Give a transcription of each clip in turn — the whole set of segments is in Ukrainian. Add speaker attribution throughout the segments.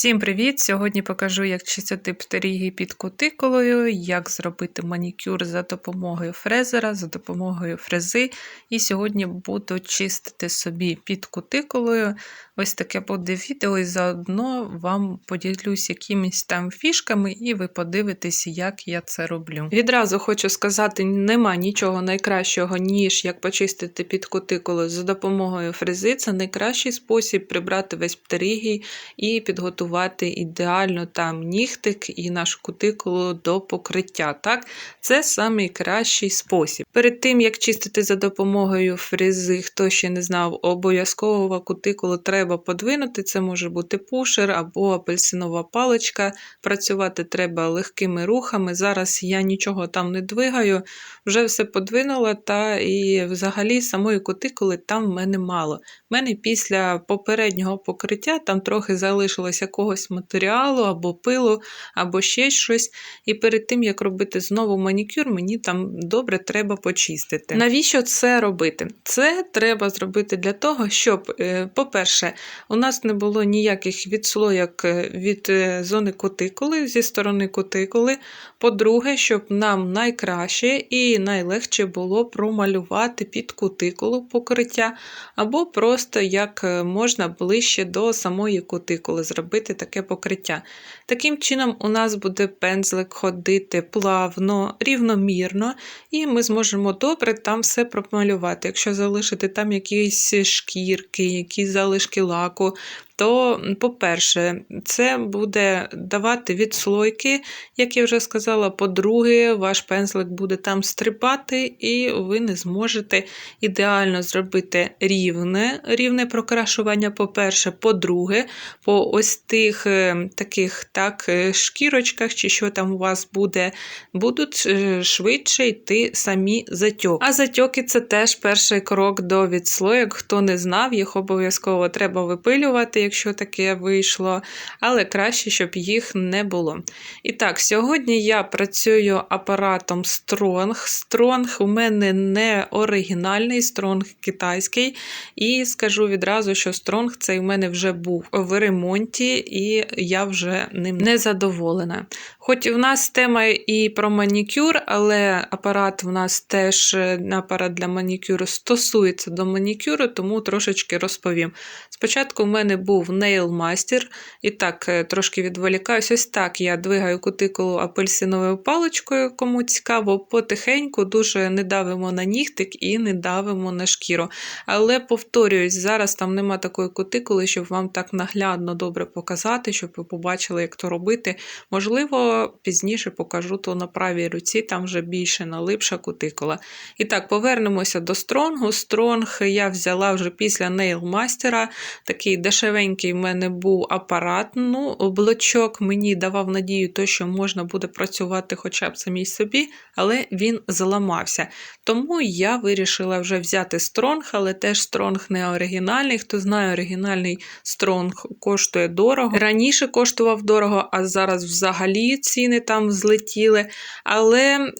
Speaker 1: Всім привіт! Сьогодні покажу, як чистити птеріги під кутикулою, як зробити манікюр за допомогою фрезера, за допомогою фрези. І сьогодні буду чистити собі під кутикулою. Ось таке буде відео, і заодно вам поділюсь якимись там фішками, і ви подивитесь, як я це роблю. Відразу хочу сказати: нема нічого найкращого, ніж як почистити під кутикулою за допомогою фрези. Це найкращий спосіб прибрати весь птерігій і підготувати ідеально там нігтик і нашу кутикулу до покриття. Так? Це найкращий спосіб. Перед тим, як чистити за допомогою фрези, хто ще не знав, обов'язково кутикулу треба подвинути. Це може бути пушер або апельсинова паличка. Працювати треба легкими рухами. Зараз я нічого там не двигаю, вже все подвинула, та і взагалі самої кутикули там в мене мало. У мене після попереднього покриття там трохи залишилось якогось матеріалу або пилу, або ще щось. І перед тим, як робити знову манікюр, мені там добре треба почистити. Навіщо це робити? Це треба зробити для того, щоб, е, по-перше, у нас не було ніяких відслоєк е, від е, зони кутикули зі сторони кутикули. По-друге, щоб нам найкраще і найлегше було промалювати під кутикулу покриття, або просто як можна ближче до самої кутикули зробити таке покриття. Таким чином, у нас буде пензлик ходити плавно, рівномірно, і ми зможемо добре там все промалювати. Якщо залишити там якісь шкірки, якісь залишки лаку, то, по-перше, це буде давати відслойки, як я вже сказала. По-друге, ваш пензлик буде там стрибати, і ви не зможете ідеально зробити рівне рівне прокрашування, по-перше, по-друге, по ось тих е, таких так, е, шкірочках, чи що там у вас буде, будуть е, швидше йти самі затьоки. А затьоки це теж перший крок до відслоєк. Хто не знав, їх обов'язково треба випилювати якщо таке вийшло, але краще, щоб їх не було. І так, сьогодні я працюю апаратом Strong. Strong у мене не оригінальний, Strong китайський. І скажу відразу, що Strong цей у мене вже був в ремонті, і я вже ним не задоволена. Хоч в нас тема і про манікюр, але апарат в нас теж апарат для манікюру стосується до манікюру, тому трошечки розповім. Спочатку в мене був Master, і так, е, трошки відволікаюсь. Ось так я двигаю кутикулу апельсиновою паличкою, кому цікаво, потихеньку, дуже не давимо на нігтик і не давимо на шкіру. Але повторююсь, зараз там нема такої кутикули, щоб вам так наглядно добре показати, щоб ви побачили, як то робити. Можливо, пізніше покажу то на правій руці, там вже більше налипша кутикула. І так, повернемося до стронгу. Стронг я взяла вже після Master. Такий дешевенький в мене був апарат. Ну, блочок мені давав надію, то, що можна буде працювати хоча б самій собі, але він зламався. Тому я вирішила вже взяти стронг, але теж стронг не оригінальний. Хто знає, оригінальний стронг коштує дорого. Раніше коштував дорого, а зараз взагалі ціни там злетіли. Але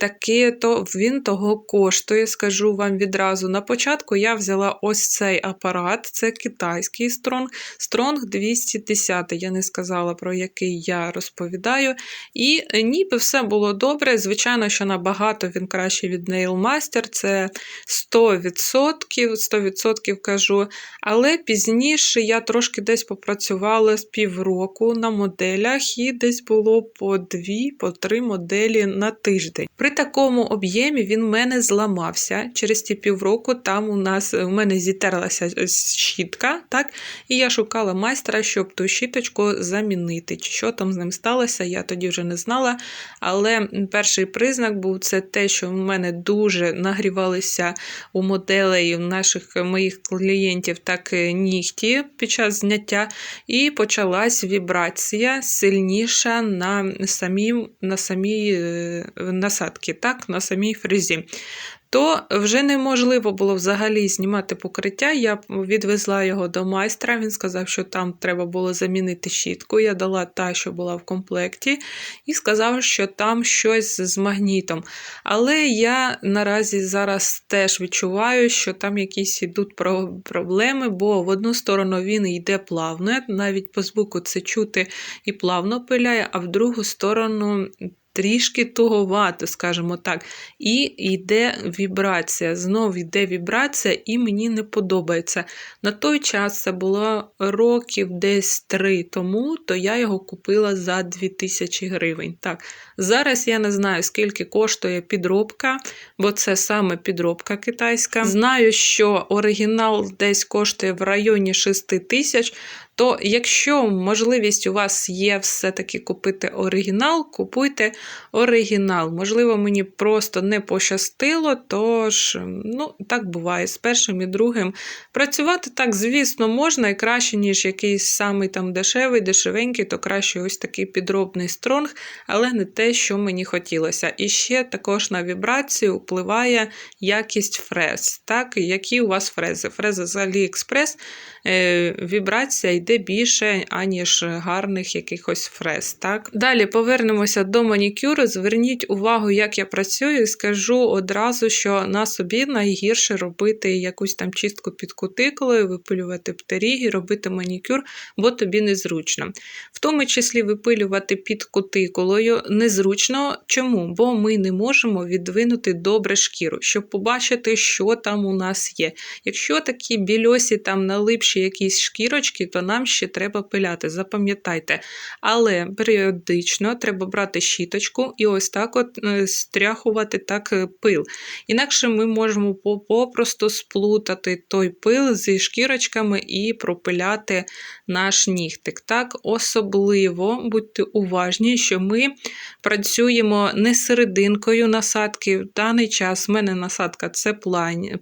Speaker 1: таки то він того коштує, скажу вам відразу. На початку я взяла ось цей апарат, це китайський стронг. Стронг 210. Я не сказала, про який я розповідаю. І е, ніби все було добре. Звичайно, що набагато він краще від Nail Master, це 100%, 100% кажу. Але пізніше я трошки десь попрацювала з півроку на моделях, і десь було по дві, по три моделі на тиждень. При такому об'ємі він в мене зламався. Через ті півроку там у нас у мене зітерлася щітка, так? і я шукала майстра, щоб ту щіточку замінити. Що там з ним сталося, я тоді вже не знала. Але перший признак був це те, що в мене дуже нагрівалися у моделей наших моїх клієнтів так нігті під час зняття, і почалась вібрація сильніша на самій на самій е, насадці, так, на самій фрезі. То вже неможливо було взагалі знімати покриття. Я відвезла його до майстра. Він сказав, що там треба було замінити щітку. Я дала та, що була в комплекті, і сказав, що там щось з магнітом. Але я наразі зараз теж відчуваю, що там якісь йдуть проблеми, бо в одну сторону він йде плавно, навіть по звуку це чути і плавно пиляє, а в другу сторону. Трішки туговато, скажімо так, і йде вібрація. Знов йде вібрація, і мені не подобається. На той час це було років десь три тому, то я його купила за 2000 гривень. Так, зараз я не знаю, скільки коштує підробка, бо це саме підробка китайська. Знаю, що оригінал десь коштує в районі 6 тисяч. То, якщо можливість у вас є все-таки купити оригінал, купуйте оригінал. Можливо, мені просто не пощастило, тож, ну, так буває з першим і другим. Працювати так, звісно, можна і краще, ніж якийсь самий там дешевий, дешевенький, то краще ось такий підробний стронг, але не те, що мені хотілося. І ще також на вібрацію впливає якість фрез. Так, які у вас фрези? Фрези з AliExpress, е, вібрація йде більше, аніж гарних якихось фрез. Так? Далі повернемося до манікюру. Зверніть увагу, як я працюю, і скажу одразу, що на собі найгірше робити якусь там чистку під кутикулою, випилювати птеріги, робити манікюр, бо тобі незручно. В тому числі випилювати під кутикулою незручно. Чому? Бо ми не можемо відвинути добре шкіру, щоб побачити, що там у нас є. Якщо такі більосі там налипші якісь шкірочки, то нам ще треба пиляти, запам'ятайте. Але періодично треба брати щіточку і ось так от е, стряхувати так е, пил. Інакше ми можемо попросту сплутати той пил зі шкірочками і пропиляти наш нігтик. Так, особливо будьте уважні, що ми працюємо не серединкою насадки. В даний час в мене насадка це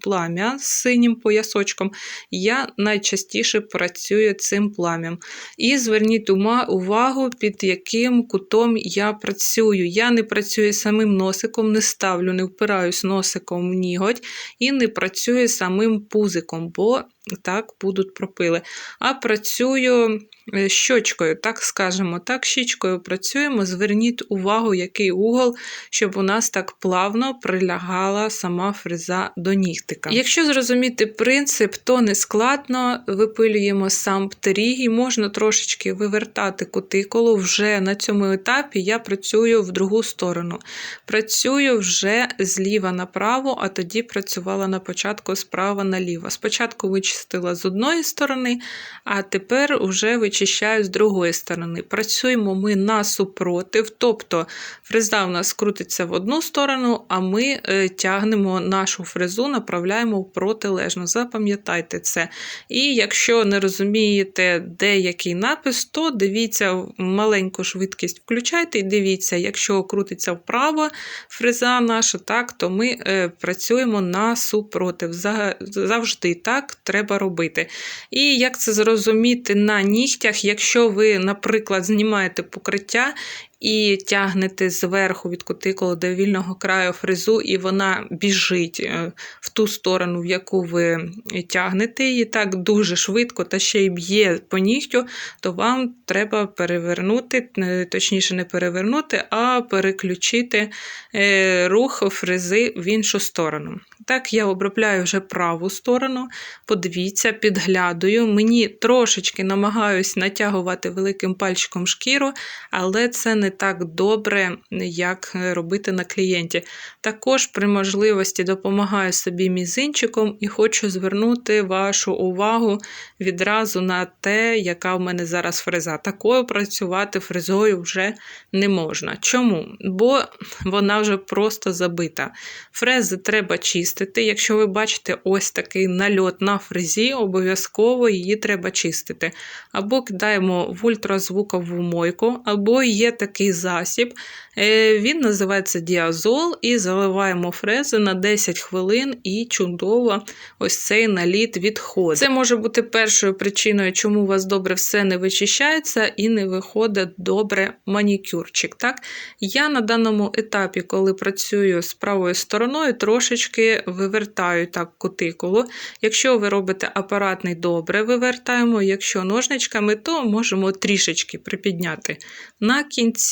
Speaker 1: плам'я з синім поясочком. Я найчастіше працюю цим плам'ям. І зверніть увагу, під яким кутом я працюю. Я не працюю самим носиком, не ставлю, не впираюсь носиком в ніготь і не працюю самим пузиком, бо так будуть пропили. А працюю е, щочкою, так скажемо, так, щічкою працюємо. Зверніть увагу, який угол, щоб у нас так плавно прилягала сама фреза до нігтика. Якщо зрозуміти принцип, то не складно, випилюємо сам птерігій, можна трошечки вивертати кутикулу. Вже на цьому етапі я працюю в другу сторону. Працюю вже зліва направо, а тоді працювала на початку справа наліво. Спочатку вичистила з одної сторони, а тепер вже вичищаю з другої сторони. Працюємо ми насупротив, тобто фреза в нас крутиться в одну сторону, а ми е, тягнемо нашу фрезу, направляємо в протилежну. Запам'ятайте це. І якщо не розумієте, де який напис, то дивіться маленьку швидкість включайте і дивіться, якщо крутиться вправо фреза наша, так, то ми е, працюємо насупротив. За- Завжди так треба робити. І як це зрозуміти на нігтях, якщо ви, наприклад, знімаєте покриття і тягнете зверху від кутикули до вільного краю фрезу, і вона біжить е, в ту сторону, в яку ви тягнете її так дуже швидко, та ще й б'є по нігтю, то вам треба перевернути, е, точніше, не перевернути, а переключити е, рух фрези в іншу сторону. Так, я обробляю вже праву сторону. Подивіться, підглядую. Мені трошечки намагаюсь натягувати великим пальчиком шкіру, але це не так добре, як робити на клієнті. Також при можливості допомагаю собі мізинчиком і хочу звернути вашу увагу відразу на те, яка в мене зараз фреза. Такою працювати фрезою вже не можна. Чому? Бо вона вже просто забита. Фрези треба чистити. Якщо ви бачите ось такий нальот на фрезі, обов'язково її треба чистити. Або кидаємо в ультразвукову мойку, або є така такий засіб. Е, Він називається діазол, і заливаємо фрези на 10 хвилин, і чудово ось цей наліт відходить. Це може бути першою причиною, чому у вас добре все не вичищається і не виходить добре манікюрчик. Так? Я на даному етапі, коли працюю з правою стороною, трошечки вивертаю так кутикулу. Якщо ви робите апаратний добре, вивертаємо, якщо ножничками, то можемо трішечки припідняти. На кінці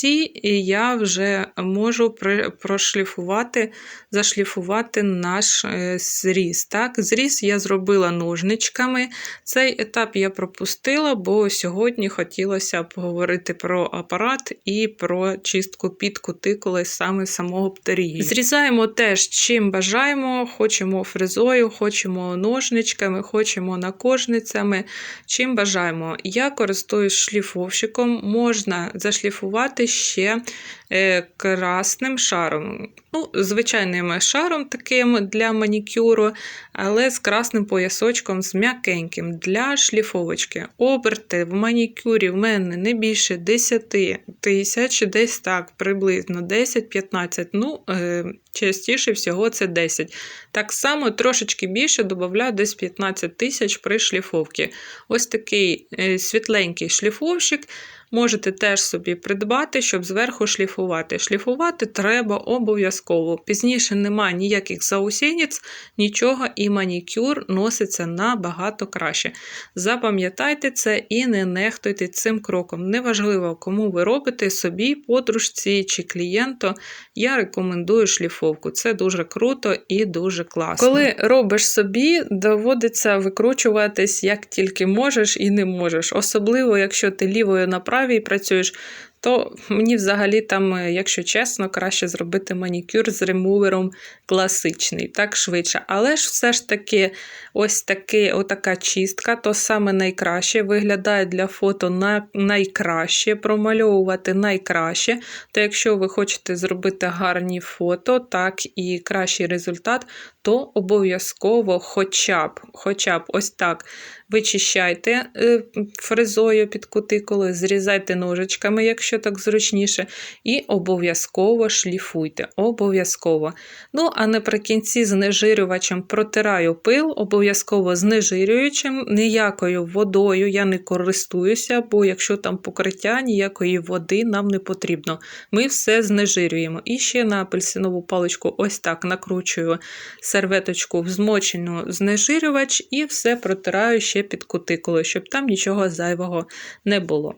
Speaker 1: я вже можу прошліфувати, зашліфувати наш е, зріз. Так? Зріз я зробила ножничками. Цей етап я пропустила, бо сьогодні хотілося поговорити про апарат і про чистку під кутикули саме самого птерії. Зрізаємо теж чим бажаємо, хочемо фрезою, хочемо ножничками, хочемо накожницями, чим бажаємо. Я користуюсь шліфовщиком, можна зашліфувати ще е, красним шаром. Ну, звичайним шаром таким для манікюру, але з красним поясочком, з м'якеньким для шліфовочки. Оберти в манікюрі в мене не більше 10 тисяч, десь так, приблизно 10-15. Ну, е, частіше всього це 10. Так само трошечки більше додаю десь 15 тисяч при шліфовці. Ось такий е, світленький шліфовщик. Можете теж собі придбати, щоб зверху шліфувати. Шліфувати треба обов'язково. Пізніше немає ніяких заусєніць, нічого, і манікюр носиться набагато краще. Запам'ятайте це і не нехтуйте цим кроком. Неважливо, кому ви робите собі, подружці чи клієнту. Я рекомендую шліфовку. Це дуже круто і дуже класно. Коли робиш собі, доводиться викручуватись як тільки можеш і не можеш. Особливо, якщо ти лівою на і працюєш, то мені взагалі там, е, якщо чесно, краще зробити манікюр з ремувером класичний, так швидше. Але ж все ж таки, ось таки, отака чистка, то саме найкраще виглядає для фото на найкраще, промальовувати найкраще. То якщо ви хочете зробити гарні фото, так і кращий результат, то обов'язково хоча б, хоча б ось так вичищайте е, фрезою під кутикулою, зрізайте ножичками, якщо так зручніше, і обов'язково шліфуйте. Обов'язково. Ну, а наприкінці знежирювачем протираю пил, обов'язково знежирюючим, ніякою водою я не користуюся, бо якщо там покриття, ніякої води нам не потрібно. Ми все знежирюємо. І ще на апельсинову паличку ось так накручую серветочку в змочену знежирювач і все протираю ще під кутикулою, щоб там нічого зайвого не було.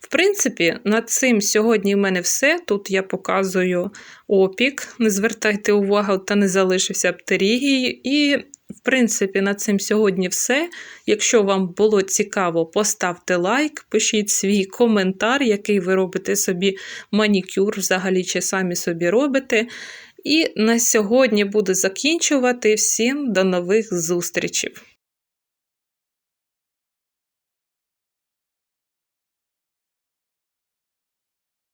Speaker 1: В принципі, над цим сьогодні в мене все. Тут я показую опік. Не звертайте увагу, та не залишився птерігій. І, в принципі, над цим сьогодні все. Якщо вам було цікаво, поставте лайк, пишіть свій коментар, який ви робите собі манікюр, взагалі, чи самі собі робите. І на сьогодні буду закінчувати. Всім до нових зустрічей!